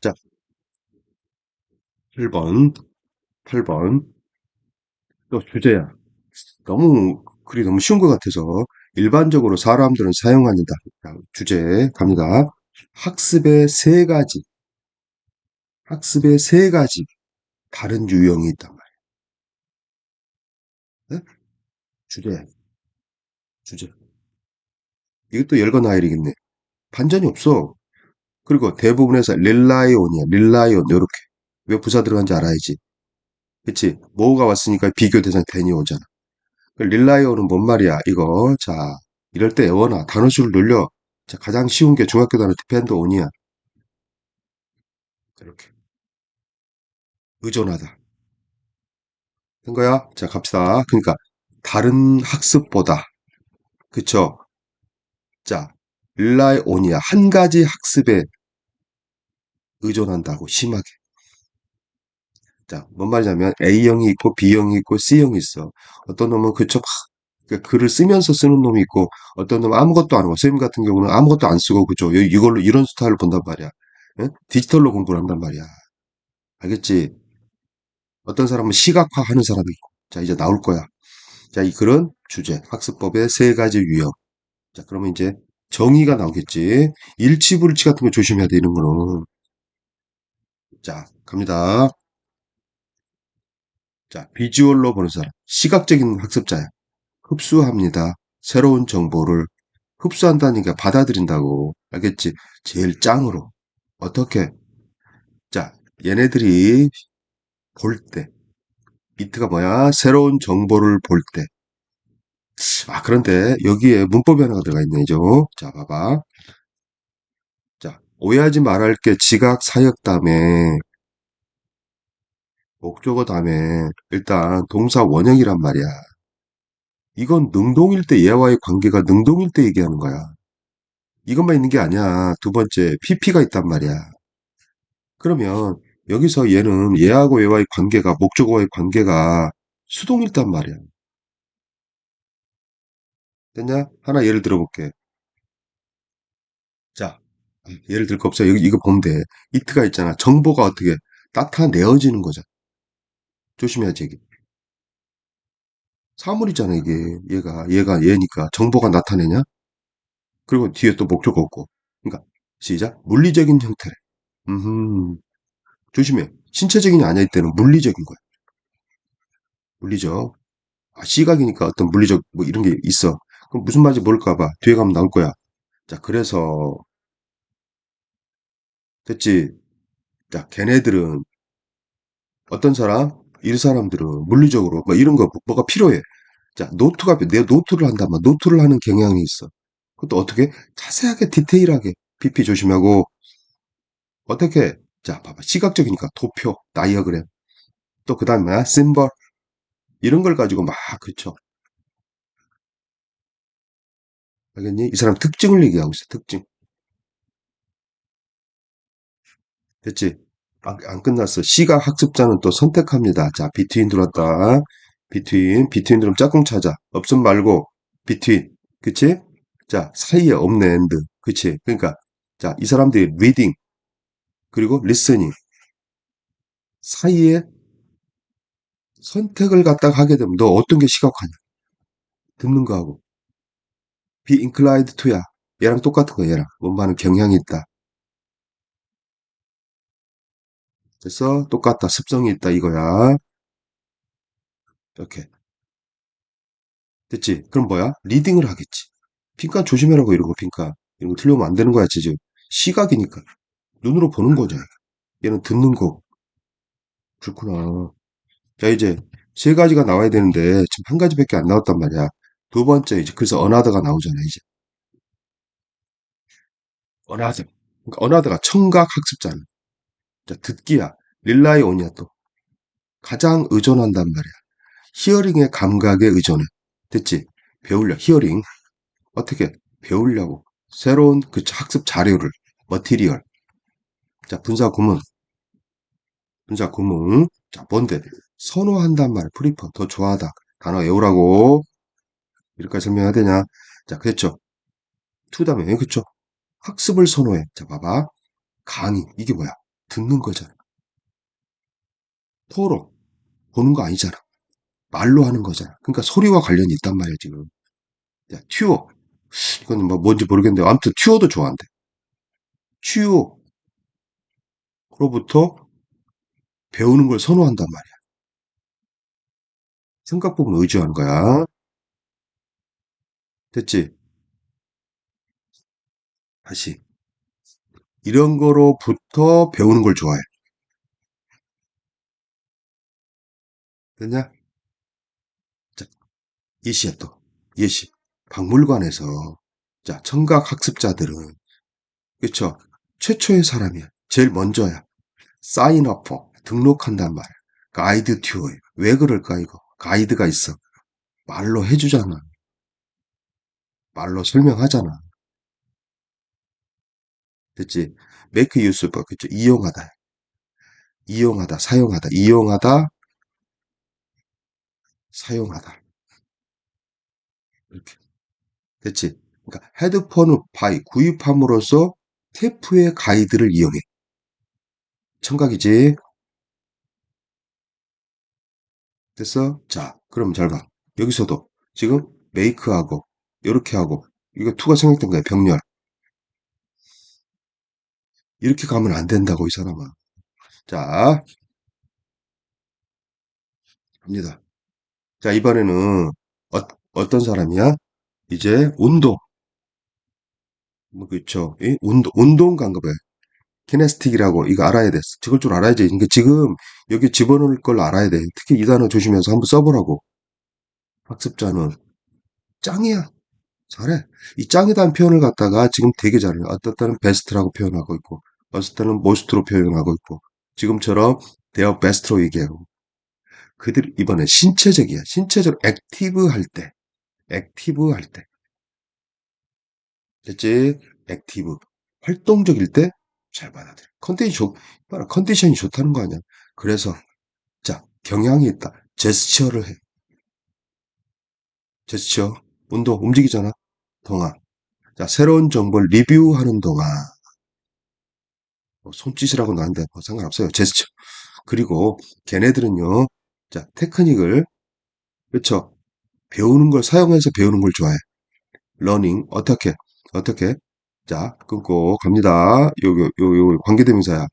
자, 8번, 8번. 또 주제야. 너무, 글이 너무 쉬운 것 같아서 일반적으로 사람들은 사용하는 다. 주제 갑니다. 학습의 세 가지. 학습의 세 가지 다른 유형이 있단 말이에요. 네? 주제. 주제. 이것도 열거나일이겠네. 반전이 없어. 그리고 대부분에서 릴라이온이야. 릴라이온 요렇게. 왜 부사 들어간지 알아야지. 그치? 뭐가 왔으니까 비교 대상 대니 오잖아. 릴라이온은 뭔 말이야? 이거 자 이럴 때 애원아 단어수를 늘려. 자 가장 쉬운 게 중학교 단어 디펜드 온이야. 이렇게 의존하다. 된 거야? 자 갑시다. 그러니까 다른 학습보다 그쵸? 자 릴라이 온이야. 한 가지 학습에 의존한다고 심하게. 자, 뭔 말이냐면 A형이 있고 B형이 있고 C형이 있어. 어떤 놈은 그쪽 그러니까 글을 쓰면서 쓰는 놈이 있고 어떤 놈은 아무것도 안 하고 선생님 같은 경우는 아무것도 안 쓰고 그죠? 이걸로 이런 스타일을 본단 말이야. 응? 디지털로 공부를 한단 말이야. 알겠지? 어떤 사람은 시각화 하는 사람이 있고. 자, 이제 나올 거야. 자, 이 그런 주제, 학습법의 세 가지 유형. 자, 그러면 이제 정의가 나오겠지. 일치불일치 같은 거 조심해야 돼, 이런 거는. 자, 갑니다. 자, 비주얼로 보는 사람. 시각적인 학습자야. 흡수합니다. 새로운 정보를 흡수한다니까 받아들인다고. 알겠지? 제일 짱으로. 어떻게? 자, 얘네들이 볼 때. 비트가 뭐야? 새로운 정보를 볼 때. 아, 그런데 여기에 문법이 하나가 들어가 있네, 죠 자, 봐봐. 자, 오해하지 말할 게 지각 사역 다음에 목적어 다음에 일단 동사 원형이란 말이야. 이건 능동일 때 얘와의 관계가 능동일 때 얘기하는 거야. 이것만 있는 게 아니야. 두 번째, PP가 있단 말이야. 그러면 여기서 얘는 얘하고 얘와의 관계가, 목적어와의 관계가 수동일단 말이야. 됐냐? 하나 예를 들어볼게. 자, 예를 들 거 없어. 여기 이거 보면 돼. 이트가 있잖아. 정보가 어떻게 나타내어지는 거잖아. 조심해야지, 이게. 사물이잖아, 이게. 얘가, 얘가, 얘니까. 정보가 나타내냐? 그리고 뒤에 또 목적어 없고. 그러니까, 시작. 물리적인 형태래. 음, 조심해. 신체적인이 아닐 때는 물리적인 거야. 물리적. 아, 시각이니까 어떤 물리적 뭐 이런 게 있어. 그럼 무슨 말인지 모를까 봐. 뒤에 가면 나올 거야. 자, 그래서 됐지. 자, 걔네들은 어떤 사람? 이 사람들은 물리적으로 뭐 이런 거 뭐가 필요해. 자, 노트가 내 노트를 한다면 노트를 하는 경향이 있어. 그것도 어떻게 자세하게 디테일하게 PP 조심하고 어떻게 자, 봐봐. 시각적이니까 도표, 다이어그램. 또 그다음에? 심벌. 이런 걸 가지고 막 그쵸. 알겠니? 이 사람 특징을 얘기하고 있어. 특징. 됐지? 안, 안 끝났어. 시각 학습자는 또 선택합니다. 자, 비트윈 들었다. 비트윈 들으면 짝꿍 찾아. 없음 말고 비트윈. 그치? 자, 사이에 없는 엔드. 그치? 그러니까 자, 이 사람들이 리딩 그리고 리스닝 사이에 선택을 갖다가 하게 되면 너 어떤 게 시각화냐? 듣는 거하고 be inclined to야. 얘랑 똑같은 거야, 얘랑. 뭔가는 경향이 있다. 그래서 똑같다. 습성이 있다 이거야. 이렇게. 됐지? 그럼 뭐야? 리딩을 하겠지. 핑카 조심해라고 이런 거 핑카. 이런 거 틀리면 안 되는 거야 지금. 시각이니까. 눈으로 보는 거죠. 얘는 듣는 거. 그렇구나. 자 이제 세 가지가 나와야 되는데 지금 한 가지밖에 안 나왔단 말이야. 두 번째 이제 그래서 어나더가 나오잖아 이제. 어나더. 그러니까 어나더가 청각 학습자는. 자, 듣기야. 릴라이 온이야 또. 가장 의존한단 말이야. 히어링의 감각에 의존해. 됐지? 배울려. 히어링. 어떻게? 배우려고. 새로운 그 학습 자료를. 머티리얼. 자, 분사 구문. 분사 구문. 자, 뭔데? 선호한단 말. 프리퍼. 더 좋아하다. 단어 외우라고. 이렇게 설명해야 되냐? 자, 그랬죠? 투 다음에, 그쵸? 학습을 선호해. 자, 봐봐. 강의. 이게 뭐야? 듣는 거잖아. 토론. 보는 거 아니잖아. 말로 하는 거잖아. 그러니까 소리와 관련이 있단 말이야, 지금. 야, 튜어. 이건 뭐 뭔지 모르겠는데, 아무튼 튜어도 좋아한대. 튜어로부터 배우는 걸 선호한단 말이야. 생각 부분 의지하는 거야. 됐지? 다시. 이런 거로부터 배우는 걸 좋아해. 됐냐? 자, 예시야 또. 예시. 박물관에서, 자, 청각 학습자들은, 그쵸? 최초의 사람이야. 제일 먼저야. 사인업퍼. 등록한단 말이야. 가이드 튜어에. 왜 그럴까, 이거? 가이드가 있어. 말로 해주잖아. 말로 설명하잖아. 됐지? make use of, 그쵸? 이용하다. 이용하다, 사용하다, 이용하다, 사용하다. 이렇게. 됐지? 그러니까 헤드폰을 바이, 구입함으로써 테프의 가이드를 이용해. 청각이지? 됐어? 자, 그럼 잘 봐. 여기서도 지금 메이크하고 이렇게 하고 이거 투가 생략된 거야. 병렬. 이렇게 가면 안 된다고 이 사람아. 자, 갑니다. 자, 이번에는 어, 떤 사람이야? 이제 운동. 뭐 그쵸? 이 운동 운동 간거 봐요. 키네스틱이라고 이거 알아야 돼. 저걸 줄 알아야지. 그러니까 지금 여기 집어넣을 걸 알아야 돼. 특히 이 단어 조심해서 한번 써보라고. 학습자는 짱이야. 잘해. 이 짱이다는 표현을 갖다가 지금 되게 잘해. 어떤 때는 베스트라고 표현하고 있고, 어떤 때는 모스트로 표현하고 있고, 지금처럼 대어 베스트로 얘기하고. 그들 이번에 신체적이야. 신체적 액티브 할 때, 액티브 할 때. 됐지? 액티브. 활동적일 때 잘 받아들여. 컨디션이 좋. 컨디션이 좋다는 거 아니야. 그래서, 자, 경향이 있다. 제스처를 해. 제스처. 운동, 움직이잖아. 동안. 자, 새로운 정보를 리뷰하는 동안. 뭐 손짓이라고 나는데 뭐 상관없어요. 제스처. 그리고 걔네들은요. 자, 테크닉을 그렇죠. 배우는 걸 사용해서 배우는 걸 좋아해. 러닝 어떻게 어떻게 자 끊고 갑니다. 요요 요 요 관계대명사야.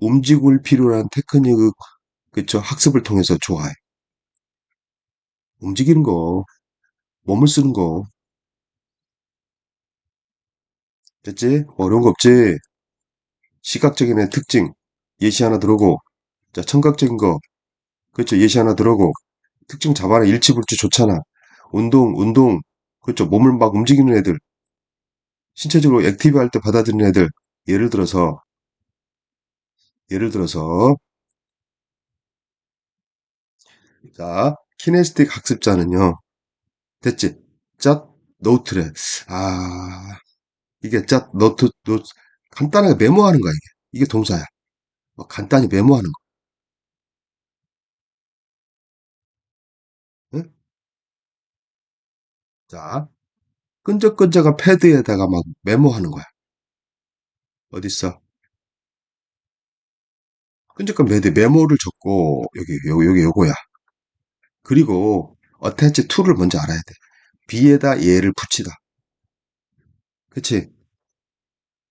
움직일 필요한 테크닉 그쵸 학습을 통해서 좋아해. 움직이는 거 몸을 쓰는 거 됐지? 어려운 거 없지? 시각적인 애 특징 예시 하나 들어오고 자 청각적인 거 그렇죠. 예시 하나 들어오고 특징 잡아라. 일치불치 좋잖아. 운동 운동. 그렇죠. 몸을 막 움직이는 애들. 신체적으로 액티브 할 때 받아들이는 애들. 예를 들어서 예를 들어서. 자 키네스틱 학습자는요. 됐지? cat 노트래. 아 이게 cat 노트 노트. 간단하게 메모하는 거야 이게. 이게 동사야. 뭐 간단히 메모하는 거 자 끈적끈적한 패드에다가 막 메모하는 거야. 어딨어? 끈적끈 패드 메모를 적고 여기 요 여기 요거야. 그리고 어태치 툴을 먼저 알아야 돼. B에다 얘를 붙이다. 그치?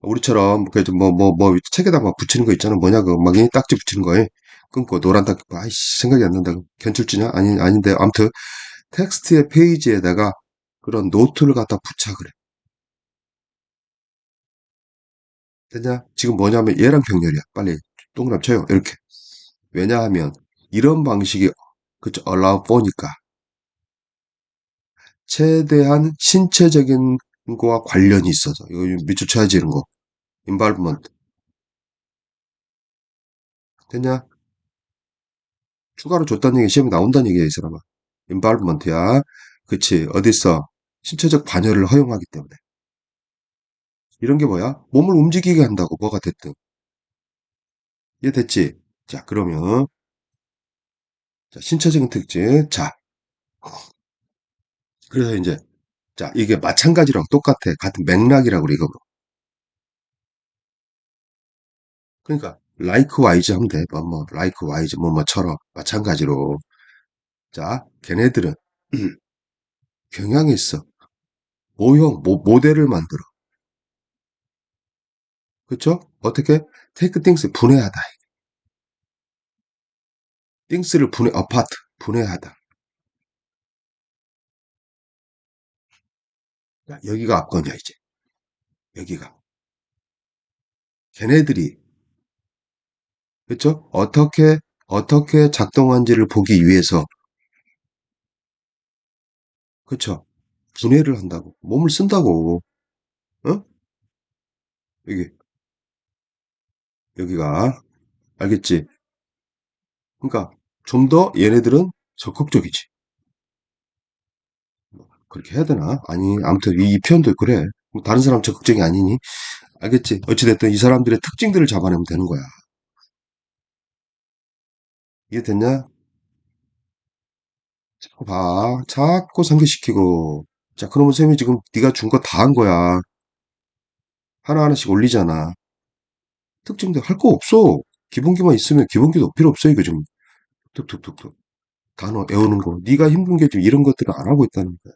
우리처럼 그래도 뭐뭐 뭐 책에다 막 붙이는 거 있잖아. 뭐냐 그막 딱지 붙이는 거에 끊고 노란 딱지 아이씨 생각이 안 난다. 견출지냐? 아니 아닌데. 아무튼 텍스트의 페이지에다가 그런 노트를 갖다 붙여 그래. 됐냐? 지금 뭐냐면 얘랑 병렬이야. 빨리 동그라미 쳐요. 이렇게. 왜냐하면 이런 방식이 그쵸? allow for니까. 최대한 신체적인 거와 관련이 있어서. 이거 밑줄 쳐야지 이런 거. involvement. 됐냐? 추가로 줬다는 얘기 시험에 나온다는 얘기야 이 사람아. involvement야. 그치. 어딨어 신체적 관여를 허용하기 때문에. 이런 게 뭐야? 몸을 움직이게 한다고 뭐가 됐든. 이해 됐지? 자 그러면. 자, 신체적인 특징. 자. 그래서 이제 자 이게 마찬가지라고 똑같아. 같은 맥락이라고 이거 그러니까 라이크와이즈 하면 돼. 뭐, 뭐, 라이크와이즈, 뭐, 뭐처럼. 마찬가지로. 자, 걔네들은 경향이 있어. 모형, 모, 모델을 만들어. 그쵸? 어떻게? 테이크 띵스 분해하다. 띵스를 분해, 아파트, 분해하다. 자, 여기가 앞건이야, 이제. 여기가. 걔네들이, 그쵸? 어떻게, 어떻게 작동한지를 보기 위해서, 그쵸? 분해를 한다고. 몸을 쓴다고. 어? 여기, 여기가. 알겠지? 그러니까, 좀 더 얘네들은 적극적이지. 그렇게 해야 되나? 아니, 아무튼 이, 이 표현도 그래. 뭐 다른 사람 적극적이 아니니? 알겠지? 어찌됐든 이 사람들의 특징들을 잡아내면 되는 거야. 이해됐냐? 봐. 자꾸 상기시키고. 자, 그러면 쌤이 지금 네가 준 거 다 한 거야. 하나하나씩 올리잖아. 특징들 할 거 없어. 기본기만 있으면 기본기도 필요 없어, 이거 지금. 툭툭툭툭. 단어 외우는 거. 네가 힘든 게 지금 이런 것들을 안 하고 있다는 거야.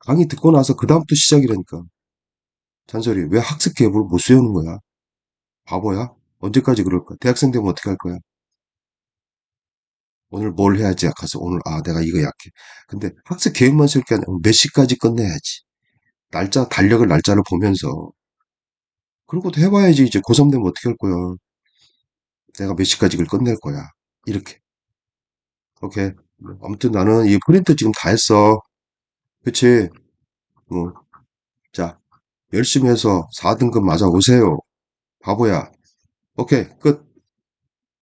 강의 듣고 나서 그 다음부터 시작이라니까. 잔소리. 왜 학습 계획을 못 세우는 거야? 바보야? 언제까지 그럴 거야? 대학생 되면 어떻게 할 거야? 오늘 뭘 해야지 약해서 오늘 아 내가 이거 약해. 근데 학습 계획만 세울 게 아니라 몇 시까지 끝내야지. 날짜 달력을 날짜를 보면서 그런 것도 해봐야지 이제 고3 되면 어떻게 할 거야. 내가 몇 시까지 이걸 끝낼 거야. 이렇게. 오케이. 아무튼 나는 이 프린트 지금 다 했어. 그치? 어. 자, 열심히 해서 4등급 맞아 오세요. 바보야. 오케이, 끝.